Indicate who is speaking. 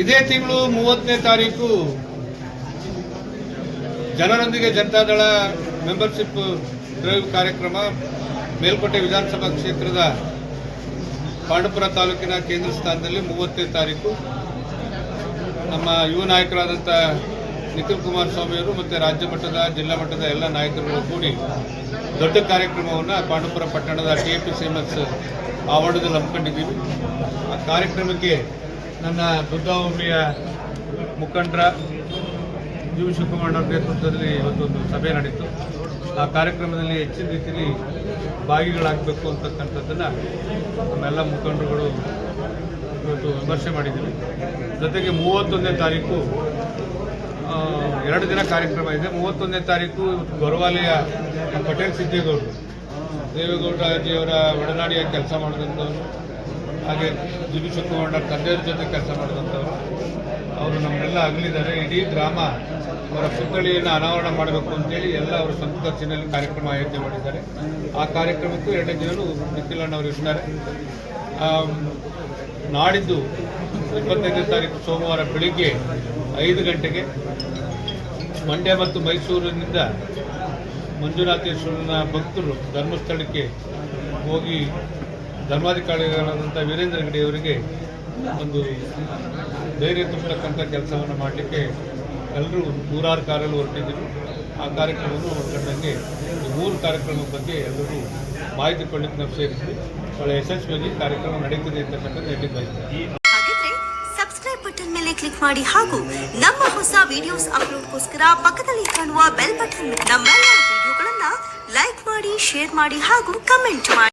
Speaker 1: ಇದೇ ತಿಂಗಳು ಮೂವತ್ತನೇ ತಾರೀಕು ಜನರೊಂದಿಗೆ ಜನತಾದಳ ಮೆಂಬರ್ಶಿಪ್ ಡ್ರೈವ್ ಕಾರ್ಯಕ್ರಮ ಮೇಲ್ಕೋಟೆ ವಿಧಾನಸಭಾ ಕ್ಷೇತ್ರದ ಪಾಂಡುಪುರ ತಾಲೂಕಿನ ಕೇಂದ್ರ ಸ್ಥಾನದಲ್ಲಿ ಮೂವತ್ತನೇ ತಾರೀಕು. ನಮ್ಮ ಯುವ ನಾಯಕರಾದಂಥ ನಿಖಿಲ್ ಕುಮಾರಸ್ವಾಮಿಯವರು ಮತ್ತು ರಾಜ್ಯ ಮಟ್ಟದ, ಜಿಲ್ಲಾ ಮಟ್ಟದ ಎಲ್ಲ ನಾಯಕರುಗಳು ಕೂಡಿ ದೊಡ್ಡ ಕಾರ್ಯಕ್ರಮವನ್ನು ಪಾಂಡುಪುರ ಪಟ್ಟಣದ T A P C M ಆವರಣದಲ್ಲಿ ಹಮ್ಮಿಕೊಂಡಿದ್ದೀವಿ. ಆ ಕಾರ್ಯಕ್ರಮಕ್ಕೆ ನನ್ನ ದುರ್ಗಾಭೂಮಿಯ ಮುಖಂಡರ ಯು ಶಿವಕುಮಾರ್ ನೇತೃತ್ವದಲ್ಲಿ ಇವತ್ತೊಂದು ಸಭೆ ನಡೀತು. ಆ ಕಾರ್ಯಕ್ರಮದಲ್ಲಿ ಹೆಚ್ಚಿನ ರೀತಿಯಲ್ಲಿ ಭಾಗಿಗಳಾಗಬೇಕು ಅಂತಕ್ಕಂಥದ್ದನ್ನು ನಮ್ಮೆಲ್ಲ ಮುಖಂಡರುಗಳು ಇವತ್ತು ವಿಮರ್ಶೆ ಮಾಡಿದ್ದೀವಿ. ಜೊತೆಗೆ ಮೂವತ್ತೊಂದನೇ ತಾರೀಕು ಎರಡು ದಿನ ಕಾರ್ಯಕ್ರಮ ಇದೆ. ಮೂವತ್ತೊಂದನೇ ತಾರೀಕು ಗೊರವಾಲೆಯ ಪಟೇಲ್ ಸಿದ್ದೇಗೌಡರು. ದೇವೇಗೌಡರಾಜಿಯವರ ಒಡನಾಡಿಯಾಗಿ ಕೆಲಸ ಮಾಡಿದಂಥವ್ರು. ಹಾಗೆ ಜಿ ಬಿ ಶಿವಕುಮಾರ್ ತಂದೆಯವ್ರ ಜೊತೆ ಕೆಲಸ ಮಾಡಿದಂಥವ್ರು. ಅವರು ನಮ್ಮನ್ನೆಲ್ಲ ಅಗಲಿದ್ದಾರೆ ಇಡೀ ಗ್ರಾಮ ಅವರ ಪುತ್ಥಳಿಯನ್ನು ಅನಾವರಣ ಮಾಡಬೇಕು ಅಂತೇಳಿ ಎಲ್ಲ ಅವರು ಖರ್ಚಿನಲ್ಲಿ ಕಾರ್ಯಕ್ರಮ ಆಯೋಜನೆ ಮಾಡಿದ್ದಾರೆ. ಆ ಕಾರ್ಯಕ್ರಮಕ್ಕೂ ಎರಡನೇ ದಿನವೂ ನಿಖಿಲ್ ಅಣ್ಣವರು ಆಮ್, ನಾಡಿದ್ದು ಇಪ್ಪತ್ತೈದನೇ ತಾರೀಕು ಸೋಮವಾರ ಬೆಳಿಗ್ಗೆ ಐದು ಗಂಟೆಗೆ ಮಂಡ್ಯ ಮತ್ತು ಮೈಸೂರಿನಿಂದ ಮಂಜುನಾಥೇಶ್ವರನ ಭಕ್ತರು ಧರ್ಮಸ್ಥಳಕ್ಕೆ ಹೋಗಿ ಧರ್ಮಾಧಿಕಾರಿಗಳಾದಂಥ ವೀರೇಂದ್ರ ಅವರಿಗೆ ಒಂದು ಧೈರ್ಯ ತುಂಬತಕ್ಕಂಥ ಕೆಲಸವನ್ನು ಮಾಡಲಿಕ್ಕೆ ಎಲ್ಲರೂ ನೂರಾರು ಕಾರಲ್ಲಿ ಹೊರಟಿದ್ದೀವಿ ಆ ಕಾರ್ಯಕ್ರಮವನ್ನು ಹೊರಕೊಂಡಂಗೆ ಈ ಮೂರು ಕಾರ್ಯಕ್ರಮದ ಬಗ್ಗೆ ಎಲ್ಲರೂ ಮಾಹಿತಿ ಕೊಡಲಿಕ್ಕೆ ನಾವು ಸೇರಿದ್ವಿ ಒಳ್ಳೆ ಯಶಸ್ವಿಯಾಗಿ ಕಾರ್ಯಕ್ರಮ ನಡೀತಿದೆ ಅಂತಕ್ಕಂಥದ್ದು ಹೇಳಿ
Speaker 2: ಬಯಸ್ತೀವಿ ಸಬ್ಸ್ಕ್ರೈಬ್ ಬಟನ್ ಮೇಲೆ ಕ್ಲಿಕ್ ಮಾಡಿ ಹಾಗೂ ನಮ್ಮ ಹೊಸ ವಿಡಿಯೋಸ್ ಅಪ್ಲೋಡ್ಗೋಸ್ಕರ ಪಕ್ಕದಲ್ಲಿ ಕಾಣುವ ಬೆಲ್ ಬಟನ್ ನಮ್ಮೆಲ್ಲ ವಿಡಿಯೋಗಳನ್ನ ಲೈಕ್ ಮಾಡಿ ಶೇರ್ ಮಾಡಿ ಹಾಗೂ ಕಮೆಂಟ್ ಮಾಡಿ.